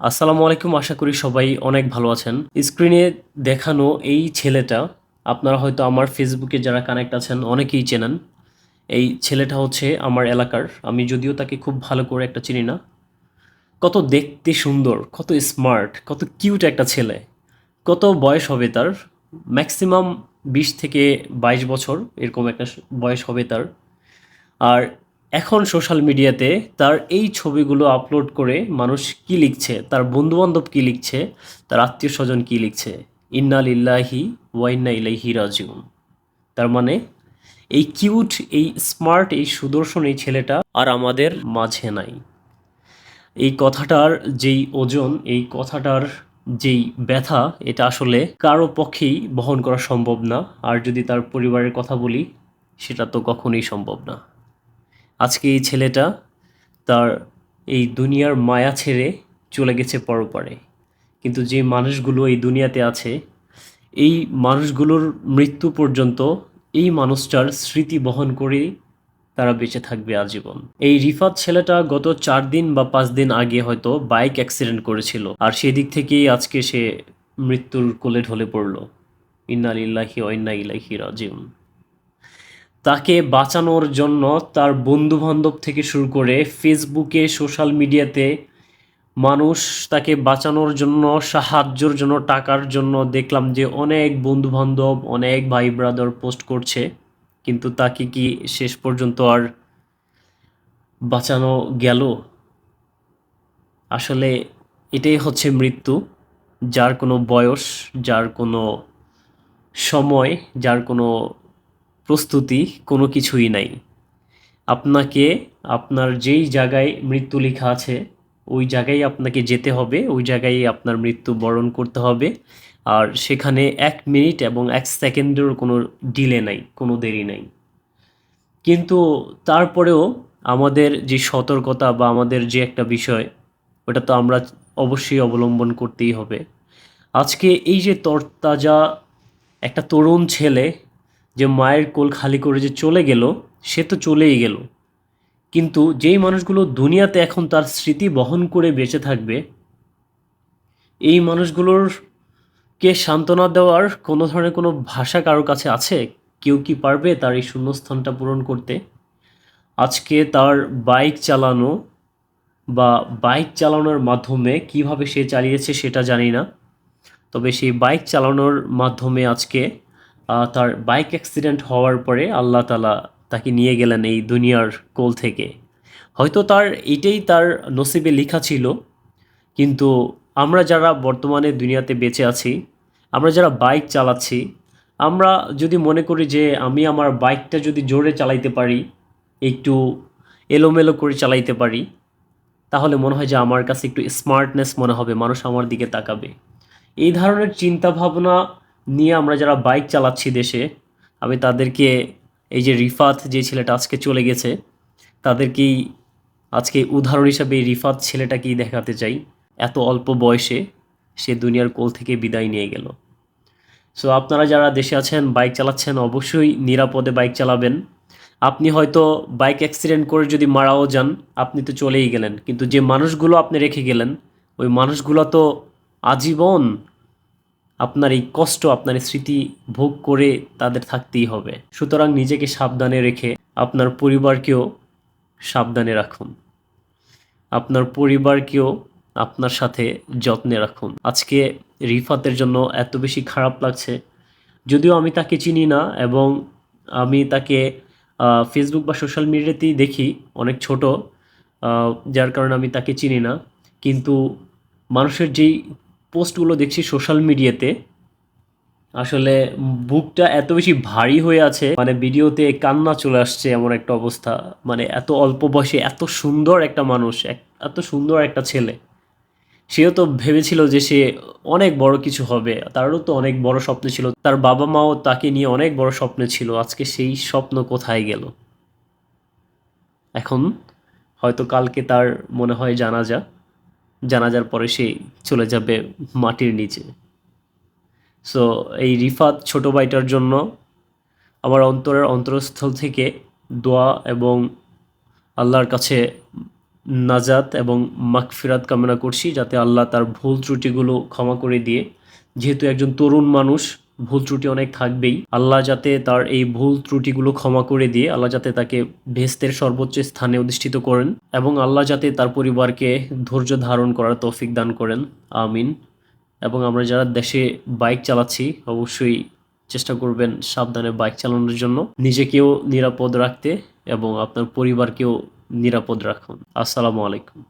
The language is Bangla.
আসসালামু আলাইকুম, আশা করি সবাই অনেক ভালো আছেন। স্ক্রিনে দেখানো এই ছেলেটা, আপনারা হয়তো আমার ফেসবুকে যারা কানেক্ট আছেন অনেকেই চেনেন। এই ছেলেটা হচ্ছে আমার এলাকার, আমি যদিও তাকে খুব ভালো করে একটা চিনি না। কত দেখতে সুন্দর, কত স্মার্ট কত কিউট একটা ছেলে। কত বয়স হবে তার? ম্যাক্সিমাম বিশ থেকে বাইশ বছর এরকম একটা বয়স হবে তার। আর এখন সোশ্যাল মিডিয়াতে তার এই ছবিগুলো আপলোড করে মানুষ কি লিখছে, তার বন্ধুবান্ধব কি লিখছে, তার আত্মীয় স্বজন কি লিখছে, ইন্না লিল্লাহি ওয়াইন্না ইলাইহি রাজিউন। তার মানে এই কিউট, এই স্মার্ট, এই সুদর্শন এই ছেলেটা আর আমাদের মাঝে নাই। এই কথাটার যেই ওজন, এই কথাটার যেই ব্যথা, এটা আসলে কারও পক্ষেই বহন করা সম্ভব না। আর যদি তার পরিবারের কথা বলি, সেটা তো কখনোই সম্ভব না। আজকে এই ছেলেটা তার এই দুনিয়ার মায়া ছেড়ে চলে গেছে পরপারে। কিন্তু যে মানুষগুলো এই দুনিয়াতে আছে, এই মানুষগুলোর মৃত্যু পর্যন্ত এই মানুষটার স্মৃতি বহন করে তারা বেঁচে থাকবে আজীবন। এই রিফাত ছেলেটা গত চার দিন বা পাঁচ দিন আগে হয়তো বাইক অ্যাক্সিডেন্ট করেছিল আর সেদিক থেকেই আজকে সে মৃত্যুর কোলে ঢলে পড়ল। ইন্না লিল্লাহি ইন্না ইলাইহি রাজিউন। তাকে বাঁচানোর জন্য তার বন্ধু বান্ধব থেকে শুরু করে ফেসবুকে, সোশ্যাল মিডিয়াতে মানুষ তাকে বাঁচানোর জন্য, সাহায্যর জন্য, টাকার জন্য দেখলাম যে অনেক বন্ধু বান্ধব অনেক ভাই ব্রাদার পোস্ট করছে। কিন্তু তাকে কি শেষ পর্যন্ত আর বাঁচানো গেল? আসলে এটাই হচ্ছে মৃত্যু, যার কোনো বয়স, যার কোনো সময়, যার কোনো প্রস্তুতি কোনো কিছুই নাই। আপনাকে, আপনার যেই জায়গায় মৃত্যু লেখা আছে, ওই জায়গায় আপনাকে যেতে হবে, ওই জায়গায় আপনার মৃত্যু বরণ করতে হবে। আর সেখানে এক মিনিট এবং এক সেকেন্ডেরও কোনো ডিলে নাই, কোনো দেরি নাই। কিন্তু তারপরেও আমাদের যে সতর্কতা বা আমাদের যে একটা বিষয়, ওটা তো আমরা অবশ্যই অবলম্বন করতেই হবে। আজকে এই যে তরতাজা একটা তরুণ ছেলে যে মায়ের কোল খালি করে যে চলে গেল, সে তো চলেই গেল। কিন্তু যেই মানুষগুলো দুনিয়াতে এখন তার স্মৃতি বহন করে বেঁচে থাকবে, এই মানুষগুলোর কে সান্ত্বনা দেওয়ার কোনো ধরনের কোনো ভাষা কারোর কাছে আছে? কেউ কি পারবে তার এই শূন্যস্থানটা পূরণ করতে? আজকে তার বাইক চালানো বা বাইক চালানোর মাধ্যমে কীভাবে সে চালিয়েছে সেটা জানি না। তবে সেই বাইক চালানোর মাধ্যমে আজকে তার বাইক অ্যাক্সিডেন্ট হওয়ার পরে আল্লাহ তালা তাকে নিয়ে গেলেন এই দুনিয়ার কোল থেকে। হয়তো তার এটাই তার নসিবে লেখা ছিল, কিন্তু আমরা যারা বর্তমানে দুনিয়াতে বেঁচে আছি, আমরা যারা বাইক চালাচ্ছি, আমরা যদি মনে করি যে আমি আমার বাইকটা যদি জোরে চালাইতে পারি, একটু এলোমেলো করে চালাইতে পারি, তাহলে মনে হয় যে আমার কাছে একটু স্মার্টনেস মনে হবে, মানুষ আমার দিকে তাকাবে। এই ধরনের চিন্তা ভাবনা নিয়ে আমরা যারা বাইক চালাচ্ছি দেশে, আমি তাদেরকে এই যে রিফাত যে ছেলেটা আজকে চলে গেছে, তাদেরকেই আজকে উদাহরণ হিসাবে এই রিফাত ছেলেটাকেই দেখাতে চাই। এত অল্প বয়সে সে দুনিয়ার কোল থেকে বিদায় নিয়ে গেল। সো আপনারা যারা দেশে আছেন, বাইক চালাচ্ছেন, অবশ্যই নিরাপদে বাইক চালাবেন। আপনি হয়তো বাইক অ্যাক্সিডেন্ট করে যদি মারাও যান, আপনি তো চলেই গেলেন। কিন্তু যে মানুষগুলো আপনি রেখে গেলেন, ওই মানুষগুলো তো আজীবন আপনার এই কষ্ট, আপনার স্মৃতি ভোগ করে তাদের থাকতেই হবে। সুতরাং নিজেকে সাবধানে রেখে আপনার পরিবারকেও সাবধানে রাখুন। আপনার পরিবারকেও আপনার সাথে যত্নে রাখুন। আজকে রিফাতের জন্য এত বেশি খারাপ লাগছে। যদিও আমি তাকে চিনি না এবং আমি তাকে ফেসবুক বা সোশ্যাল মিডিয়াতেই দেখি, অনেক ছোট যার কারণে আমি তাকে চিনি না। কিন্তু মানুষের যেই পোস্টগুলো দেখছি সোশ্যাল মিডিয়াতে, আসলে বুকটা এত বেশি ভারী হয়ে আছে মানে ভিডিওতে কান্না চলে আসছে এমন একটা অবস্থা মানে এত অল্প বয়সে এত সুন্দর একটা মানুষ এত সুন্দর একটা ছেলে। সেও তো ভেবেছিল যে সে অনেক বড় কিছু হবে, তারও তো অনেক বড় স্বপ্ন ছিল, তার বাবা মাও তাকে নিয়ে অনেক বড় স্বপ্ন ছিল, আজকে সেই স্বপ্ন কোথায় গেল? এখন হয়তো কালকে তার মনে হয় জানাজা জানাজার পরে সে চলে যাবে মাটির নিচে। সো এই রিফাত ছোট ভাইটার জন্য আমার অন্তরের অন্তরস্থল থেকে দোয়া এবং আল্লাহর কাছে নাজাত এবং মাকফিরাত কামনা করছি, যাতে আল্লাহ তার ভুল ত্রুটিগুলো ক্ষমা করে দিয়ে, যেহেতু একজন তরুণ মানুষ ভুল ত্রুটি অনেক থাকবেই। আল্লাহ যাতে তার এই ভুল ত্রুটিগুলো ক্ষমা করে দিয়ে, আল্লাহ যাতে তাকে ভেস্তের সর্বোচ্চ স্থানে অধিষ্ঠিত করেন এবং আল্লাহ যাতে তার পরিবারকে ধৈর্য ধারণ করার তৌফিক দান করেন। আমিন। এবং আমরা যারা দেশে বাইক চালাচ্ছি, অবশ্যই চেষ্টা করবেন সাবধানে বাইক চালানোর জন্য। নিজেকেও নিরাপদ রাখতে এবং আপনার পরিবারকেও নিরাপদ রাখুন। আসসালামু আলাইকুম।